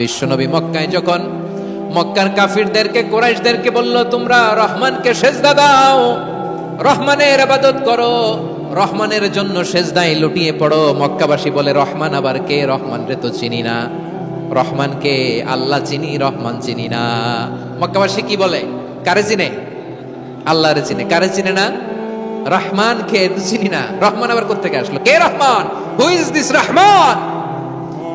বিশ্বনবী মক্কায় যখন মক্কার কাফিরদেরকে, কোরাইশদেরকে বলল, তোমরা রহমানকে সেজদা দাও, রহমানের আবাদত করো, রহমানের জন্য সেজদায় লুটিয়ে পড়ো। মক্কাবাসী বলে, রহমান আবার কে? রহমান রে তো চিনি না। রহমানকে আল্লাহ চিনি, রহমান চিনি না। মক্কাবাসী কি বলে? কারে চিনে? আল্লাহরে চিনে। কারে চিনে না? রহমান কে? তো চিনি না। রহমান আবার কোথেকে আসলো? কে Rahman? Who is this Rahman?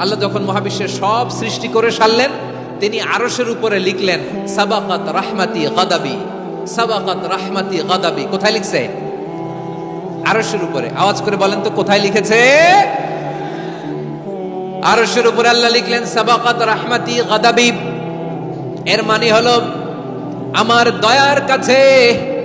আল্লাহ যখন মহাবিশ্বের সব সৃষ্টি করে সারলেন, তিনি আরশের উপরে লিখলেন, সাবাকাত রাহমাতি গাদাবি, সাবাকাত রাহমাতি গাদাবি। কোথায় লিখছে? আরশের উপরে। আওয়াজ করে বলেন তো, কোথায় লিখেছে? আরশের উপরে আল্লাহ লিখলেন, সাবাকাত রাহমাতি গাদাবি। এর মানে হলো, আমার দয়ার কাছে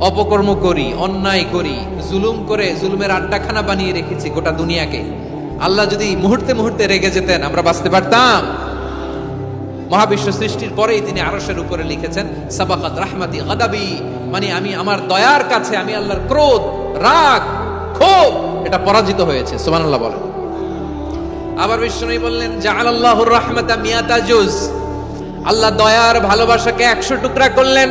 অপকর্ম করি, অন্যায় করি, জুলুম করে জুলুমের আড্ডাখানা বানিয়ে রেখেছি গোটা দুনিয়াকে। আল্লাহ যদি মুহূর্তে মুহূর্তে রেগে যেতেন, আমরা বাঁচতে পারতাম। মহাবিশ্ব সৃষ্টির পরেই তিনি আরসের উপরে লিখেছেন, সাবাকাত রাহমাতি গাদাবি মানে আমি আমার দয়ার কাছে, আমি আল্লাহর ক্রোধ, রাগ, ক্ষোভ, এটা পরাজিত হয়েছে। সুবহানাল্লাহ বলেন। আবার বিষ্ণু বললেন, জাআলাল্লাহুর রাহমাতা মিয়াতা জুজ আল্লাহ দয়ার ভালোবাসাকে একশো টুকরা করলেন।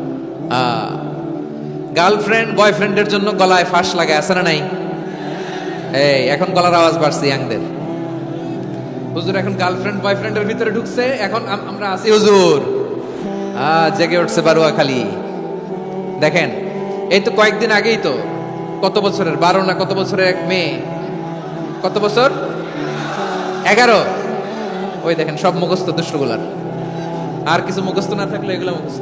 গার্লফ্রেন্ড বয়ফ্রেন্ডের জন্য গলায় ফাঁস লাগে, আছে না নাই? এই, এখন গলার আওয়াজ বাড়ছে ইয়াংদের। হুজুর, এখন গার্লফ্রেন্ড বয়ফ্রেন্ডের ভিতরে ঢুকছে, এখন আমরা আছি, হুজুর। জেগে উঠছে বারুয়া খালি দেখেন, এই তো কয়েকদিন আগেই তো, কত বছরের, বারো না কত বছরের এক মেয়ে? কত বছর? এগারো। ওই দেখেন, সব মুখস্থ দুষ্টগুলার। আর কিছু মুখস্থ না থাকলে এগুলো মুখস্থ।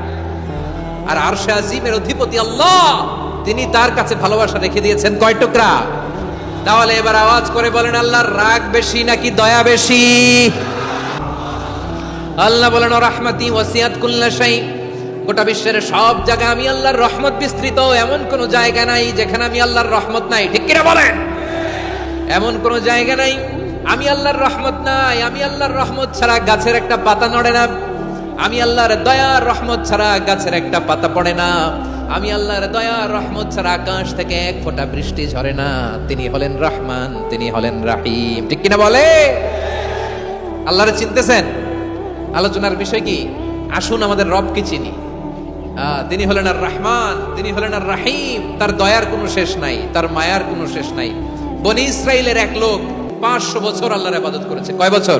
আর আরশে আজিমের অধিপতি আল্লাহ, তিনি তার কাছে ভালোবাসা রেখে দিয়েছেন। কয় টুকরা? তাহলে এবার আওয়াজ করে বলেন, আল্লাহর রাগ বেশি নাকি দয়া বেশি? আল্লাহ বলেন রহমতি ওয়াসিয়াত কুল্লা শাই। গোটা বিশ্বের সব জায়গায় আমি আল্লাহর রহমত বিস্তৃত, এমন কোন জায়গা নাই যেখানে আমি আল্লাহর রহমত নাই। ঠিক কিনা বলেন? এমন কোন জায়গা নাই, আমি আল্লাহর রহমত নাই, আমি আল্লাহর রহমত ছাড়া গাছের একটা পাতা নড়ে না। আমি আল্লাহর দয়ার রহমত ছাড়া গাছের একটা পাতা পড়ে না। আমি আল্লাহর দয়ার রহমত ছাড়া আকাশ থেকে এক ফোঁটা বৃষ্টি ঝরে না। তিনি হলেন রহমান, তিনি হলেন রাহিম। ঠিক কিনা বলে? আল্লাহরে চিনতেছেন? আলোচনার বিষয় কি? আসুন আমাদের রবকে চিনি। তিনি হলেন আর রহমান, তিনি হলেন আর রাহিম। তার দয়ার কোনো শেষ নাই, তার মায়ার কোনো শেষ নাই। বনি ইসরায়েলের এক লোক পাঁচশো বছর আল্লাহর আবাদত করেছে। কয় বছর?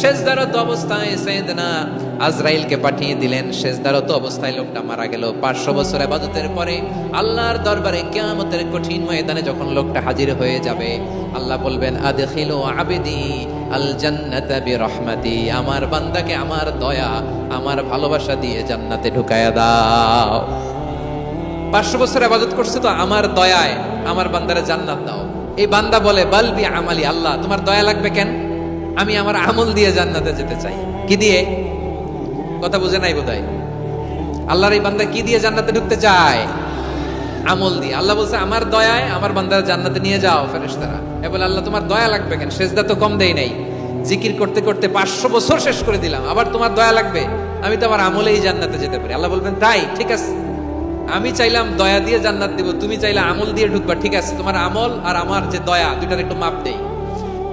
শেষদারত অবস্থায় সৈয়দনা আজরাইলকে পাঠিয়ে দিলেন। শেষদারত অবস্থায় লোকটা মারা গেল। পাঁচশো বছর আবাদতের পরে আল্লাহর দরবারে কেয়ামতের কঠিন ময়দানে যখন লোকটা হাজির হয়ে যাবে, আল্লাহ বলবেন, আদখিলু আবেদি আল জান্নাতা বিরহমাতি। আমার বান্দাকে আমার দয়া, আমার ভালোবাসা দিয়ে জান্নাতে ঢুকায়া দাও। পাঁচশো বছর আবাদত করছে তো আমার দয়ায়, আমার বান্দারে জান্নাত দাও। এই বান্দা বলে বালবি আমালি, আল্লাহ, তোমার দয়া লাগবে কেন? আমি আমার আমল দিয়ে জান্নাতে যেতে চাই। কি দিয়ে? কথা বুঝে নাই বোধহয়। আল্লাহর এই বান্দা কি দিয়ে জান্নাতে ঢুকতে চায়? আমল দিয়ে। আল্লাহ বলছে, আমার দয়ায় আমার বান্দার জান্নাতে নিয়ে যাও ফেরেশতারা। এ বলে, আল্লাহ, তোমার দয়া লাগবে কেন? সেজদা তো কম দেই নাই। জিকির করতে করতে পাঁচশো বছর শেষ করে দিলাম। আবার তোমার দয়া লাগবে। আমি তো আমার আমলেই জান্নাতে যেতে পারি। আল্লাহ বলবেন, তাই? ঠিক আছে। আমি চাইলাম দয়া দিয়ে জান্নাত দিব। তুমি চাইলে আমল দিয়ে ঢুকবা। ঠিক আছে, তোমার আমল আর আমার যে দয়া দুটার একটু মাপ দেই।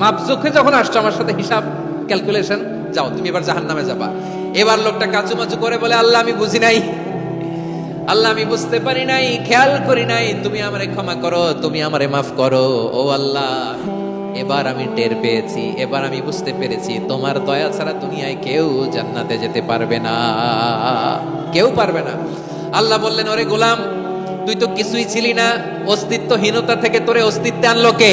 মাপ চোখে যখন আসছো আমার সাথে হিসাব ক্যালকুলেশন যাও, তুমি এবার জাহান্নামে যাবা। এবার লোকটা কাচুমাচু করে বলে, আল্লাহ, আমি বুঝি নাই। আল্লাহ, আমি বুঝতে পারি নাই, খেয়াল করি নাই। তুমি আমারে ক্ষমা করো, তুমি আমারে মাফ করো। ও আল্লাহ, এবার আমি টের পেয়েছি, এবার আমি বুঝতে পেরেছি, তোমার দয়া ছাড়া দুনিয়ায় কেউ জান্নাতে যেতে পারবে না। কেউ পারবে না। আল্লাহ বললেন, ওরে গোলাম, তুই তো কিছুই ছিলি না। অস্তিত্বহীনতা থেকে তোরে অস্তিত্বে আনলো কে?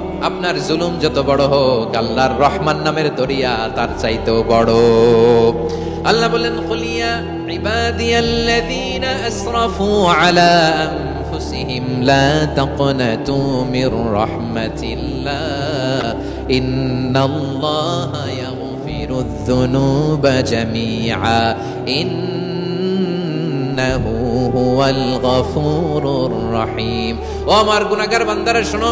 আপনার জুলুম যত বড় হোক, আল্লাহর রহমান নামের দরিয়া তার চাইতেও বড়। আল্লাহ বলেন খুলিয়া ইবাদিয়াল্লাযীনা আসরাফু আলা আনফুসিহিম, লা তাকনাতু মির রাহমাতিল্লাহ, ইন্নাল্লাহা ইয়াগফিরুয যুনুবা জামিআ, ইন্নাহু হুয়াল গফুরুর রহিম। ও আমার গুনাহগার বান্দারা, শোনো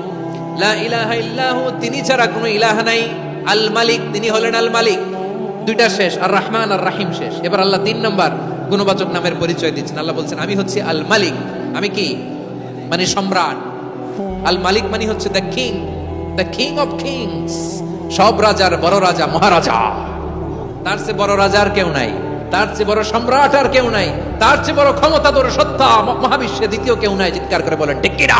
লা ইলাহা ইল্লাহু, তিনি ছাড়া কোনো ইলাহ নাই। আল মালিক, তিনি হলেন আল মালিক। দুইটা শেষ, আর রহমান আর রাহিম শেষ। এবার আল্লাহ তিন নম্বর গুণবাচক নামের পরিচয় দিচ্ছেন। আল্লাহ বলছেন, আমি হচ্ছি আল মালিক। আমি কি? মানে সম্রাট। আল মালিক মানে হচ্ছে the king the king of kings সব রাজার বড় রাজা, মহারাজা। তার চেয়ে বড় রাজা আর কেউ নাই। তার চেয়ে বড় সম্রাট আর কেউ নাই। তার চেয়ে বড় ক্ষমতাধর সত্তা মহাবিশ্বে দ্বিতীয় কেউ নাই। চিৎকার করে বলেন টিকিরা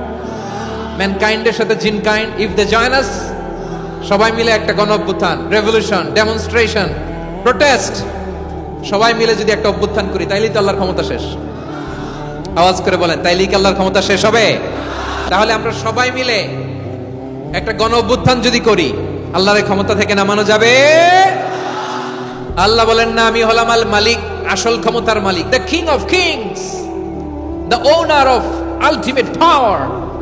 ম্যানকাইন্ডের সাথে jinn kind if they join us সবাই মিলে একটা গণ অভ্যুত্থান রেভলিউশন ডেমনস্ট্রেশন প্রোটেস্ট সবাই মিলে যদি একটা অভ্যুত্থান করি, তাইলেই তো আল্লাহর ক্ষমতা শেষ। আওয়াজ করে বলেন, তাইলেই কি আল্লাহর ক্ষমতা শেষ হবে? তাহলে আমরা সবাই মিলে একটা গণ অভ্যুত্থান যদি করি, আল্লাহর ক্ষমতা থেকে নামানো যাবে? আল্লাহ বলেন, না, আমি হলাম আল মালিক, আসল ক্ষমতার মালিক the king of kings the owner of ultimate power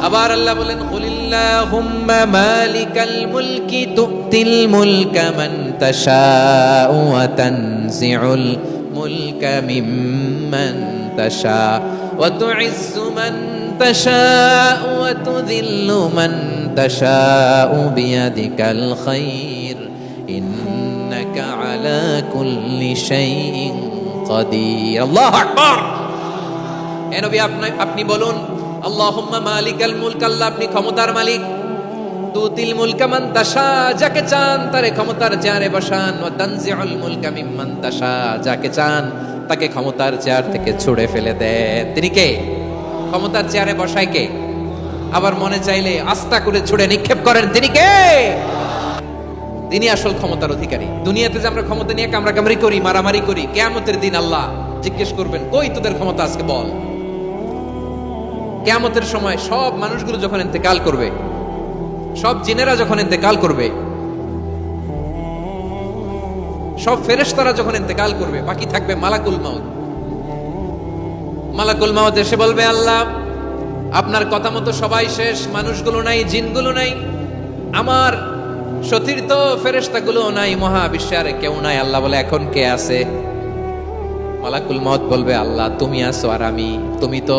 আবার আল্লাহ বলেন কুলিল্লাহুম্মা মালিকাল মুলকি তুতিল মুলকা মান তাশাউ ওয়া তানজিউল মুলকা মিম্মান তাশা ওয়া তুইজ্জু মান তাশাউ ওয়া তুযিল্লু মান তাশাউ বিয়াদিকাল খাইর ইন্নাকা আলা কুল্লি শাইইন কাদির আল্লাহু আকবার এ নবী আপনি আপনি বলুন আল্লাহুম্মা মালিকাল মুলক, আল্লাহ আপনি ক্ষমতার মালিক। তুতিল মুলকা মান তাশা, যাকে চান তারে ক্ষমতার চেয়ারে বসান। ওয়া তানজিউল মুলকা মিম্মান তাশা, যাকে চান তাকে ক্ষমতার চেয়ার থেকে ছুড়ে ফেলে দেন। তিনি কে? ক্ষমতার চেয়ারে বসায় কে? আবার মনে চাইলে আস্থা করে ছুড়ে নিক্ষেপ করেন। তিনি কে? তিনি আসল ক্ষমতার অধিকারী। দুনিয়াতে যে আমরা ক্ষমতা নিয়ে কামড়া কামড়ি করি, মারামারি করি, কেয়ামতের দিন আল্লাহ জিজ্ঞেস করবেন, কই তোদের ক্ষমতা আজকে বল? কেয়ামতের সময় সব মানুষগুলো যখন ইন্তেকাল করবে, সব জিনেরা যখন ইন্তেকাল করবে, সব ফেরেশতারা যখন ইন্তেকাল করবে, বাকি থাকবে মালাকুল মাউত। মালাকুল মাউত এসে বলবে, আল্লাহ, আপনার কথা মতো সবাই শেষ, মানুষগুলো নাই, জিনগুলো নাই, আমার সতীর্থ ফেরেশতাগুলো নাই, মহাবিশ্বে আর কেউ নাই। আল্লাহ বলে, এখন কে আছে? মালাকুল মত বলবে, আল্লাহ, তুমি আছো আর আমি, তুমি তো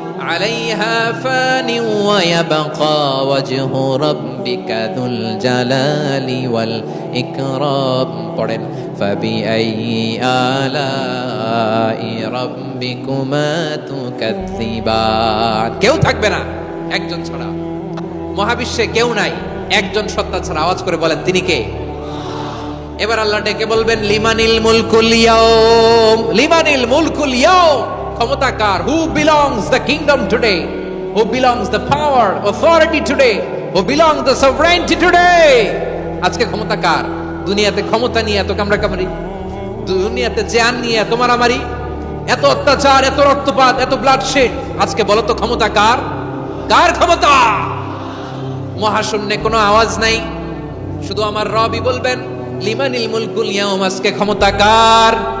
ওয়া ইয়াবকা ওয়াজহু রাব্বিকা যুল জালালি ওয়াল ইকরাম পড়েন ফাবিআইয়ি আলাই রাব্বিকুমা তুকাজ্জিবান কেউ থাকবে না, একজন ছাড়া। মহাবিশ্বে কেউ নাই, একজন সত্তা ছাড়া। আওয়াজ করে বলেন, তিনি কে? এবার আল্লাহ ডেকে বলবেন, লিমানিল মুলকুল ইয়াউম। লিমানিল মুলকুল ইয়াউম। ক্ষমতা কার? Who belongs the kingdom today who belongs the power authority today who belongs the sovereignty today আজকে ক্ষমতা কার? দুনিয়াতে ক্ষমতা নিয়ে এত কামড়া কামড়ি দুনিয়াতে জ্ঞান নিয়ে এত মারামারি? এত অত্যাচার, এত রক্তপাত, এত ব্লাডশেড আজকে বলো তো ক্ষমতা কার? কার ক্ষমতা? মহাশূন্যে কোনো আওয়াজ নাই। শুধু আমার রবি বলবেন, লিমানিল মুলকুল ইয়াউম, আজকে ক্ষমতা কার?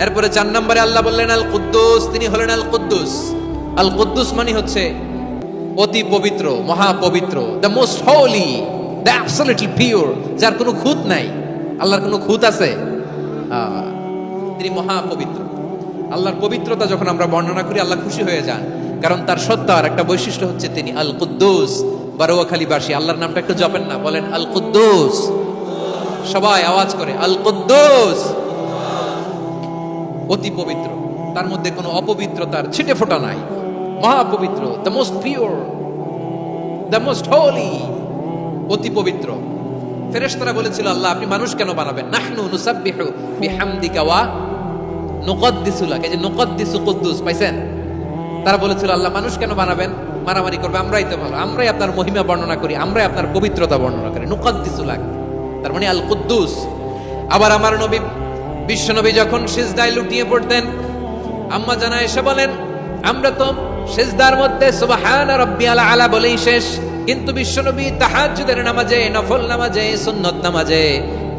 এরপরে চার নম্বরে আল্লাহ বললেন আল কুদ্দুস তিনি হলেন আল কুদ্দুস আল কুদ্দুস মানে হচ্ছে অতি পবিত্র মহা পবিত্র the most holy the absolutely pure যার কোনো খুঁত নাই। আল্লাহর কোনো খুঁত আছে? তিনি মহা পবিত্র আল্লাহর পবিত্রতা যখন আমরা বর্ণনা করি, আল্লাহ খুশি হয়ে যান। কারণ তার সত্তার একটা বৈশিষ্ট্য হচ্ছে তিনি আল কুদ্দুস বারোয়াখালীবাসী। আল্লাহর নামটা একটু জপেন না, বলেন আল কুদ্দুস সবাই আওয়াজ করে আল কুদ্দুস অতি পবিত্র। তার মধ্যে কোনো অপবিত্রতার ছিটে ফোটা নাই। মহাপবিত্র the most pure the most holy অতি পবিত্র। ফেরেশতারা বলেছিল, আল্লাহ, আপনি মানুষ কেন বানাবেন? নাহনু নুসাব্বিহু বিহামদিকা ওয়া নুকদ্দিসুলাক এই যে নুকদ্দিসু কুদ্দুস, পাইছেন? তারা বলেছিল, আল্লাহ, মানুষ কেন বানাবেন? মারামারি করবে, আমরাই তো ভালো। আমরাই আপনার মহিমা বর্ণনা করি, আমরাই আপনার পবিত্রতা বর্ণনা করি। নুকদ্দিসুলাক তার মানে আল কুদ্দুস আবার আমার নবী বিশ্বনবী যখন সিজদায় লুটিয়ে পড়তেন, আম্মা জানা এসে বলেন, আমরা তো সিজদার মধ্যে সুবহান আলা বলেই শেষ। কিন্তু বিশ্বনবী তাহাজ্জুদের নামাজে, নফল নামাজে, সুন্নত নামাজে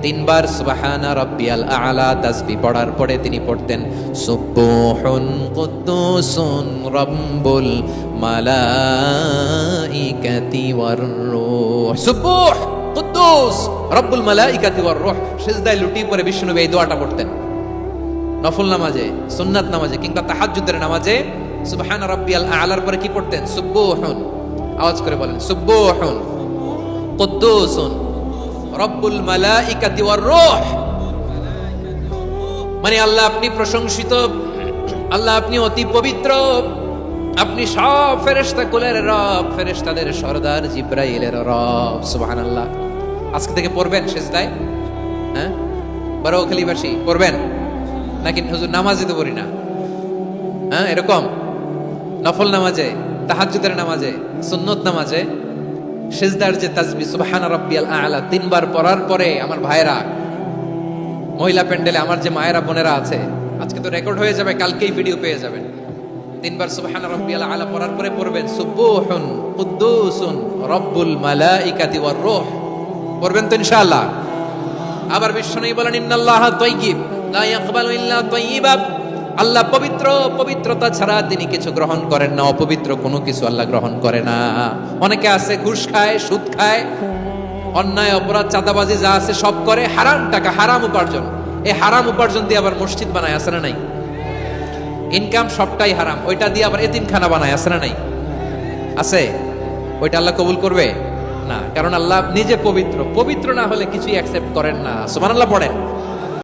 তিনবার সুবহান রাব্বিয়াল আলা তাসবিহ পড়ার পরে তিনি পড়তেন, সুবহুন কুদ্দুসুন রাব্বুল মালাইকাতি ওয়ার রূহ। সুবহ! কুদ্দুস, রব্বুল মালাইকাতি ওয়ার রূহ, সিজদায় লুটিয়ে পড়ে বিশ্বনবী এই দোয়াটা পড়তেন। নফল নামাজে, সুন্নাত নামাজে কিংবা তাহাজ্জুদের নামাজে সুবহান রাব্বিয়াল আলার পরে কি পড়তেন? সুব্বুহুন। আওয়াজ করে বলেন, সুব্বুহুন। কুদ্দুসুন। রব্বুল মালাইকাতি ওয়ার রূহ। মানে আল্লাহ আপনি প্রশংসিত, আল্লাহ আপনি অতি পবিত্র। আপনি সব ফেরেশতা কুলের রব, ফেরেশতাদের সর্দার জিব্রাইলের রব, সুবহানাল্লাহ। আজকে থেকে পড়বেন সেজদায়? হ্যাঁ? বড় বারোখালীবাসী পড়বেন? নাকি হুজুর নামাজে তো পড়ি না? হ্যাঁ এরকম? নফল নামাজে, তাহাজ্জুদের নামাজে, সুন্নত নামাজে, সেজদার যে তাজবি, সুবহান রাব্বিয়াল আলা, তিনবার পড়ার পরে আমার ভাইরা মহিলা প্যান্ডেলে আমার যে মায়েরা বোনেরা আছে, আজকে তো রেকর্ড হয়ে যাবে, কালকেই ভিডিও পেয়ে যাবেন। তিনবার সুবহান রাব্বিয়াল আলা পড়ার পরে পড়বেন, সুবহুন কুদ্দুসুন রব্বুল মালাইকাতি ওয়ার রূহ। পড়বেন তো ইনশাআল্লাহ। আবার বিশ্বনবী বলেন, ইন্নাল্লাহ তাইয়িব লা ইয়াকবালু ইল্লা তাইয়িবা আল্লাহ পবিত্র, পবিত্রতা ছাড়া তিনি কিছু গ্রহণ করেন না, অপবিত্র কোনো কিছু আল্লাহ গ্রহণ করে না। অনেকে আছে, ঘুষ খায়, সুদ খায়, অন্যায়, অপরাধ, চাঁদাবাজি যা আছে সব করে হারাম টাকা হারাম উপার্জন। এই হারাম উপার্জন দিয়ে আবার মসজিদ বানায়, আছে না নাই? ইনকাম সবটাই হারাম। ওইটা দিয়ে আবার এতিমখানা বানায়, আছে না নাই? আছে? ওইটা আল্লাহ কবুল করবে? না, কারণ আল্লাহ নিজে পবিত্র। পবিত্র না হলে কিছুই অ্যাকসেপ্ট করেন না। সুমান আল্লাহ পড়েন।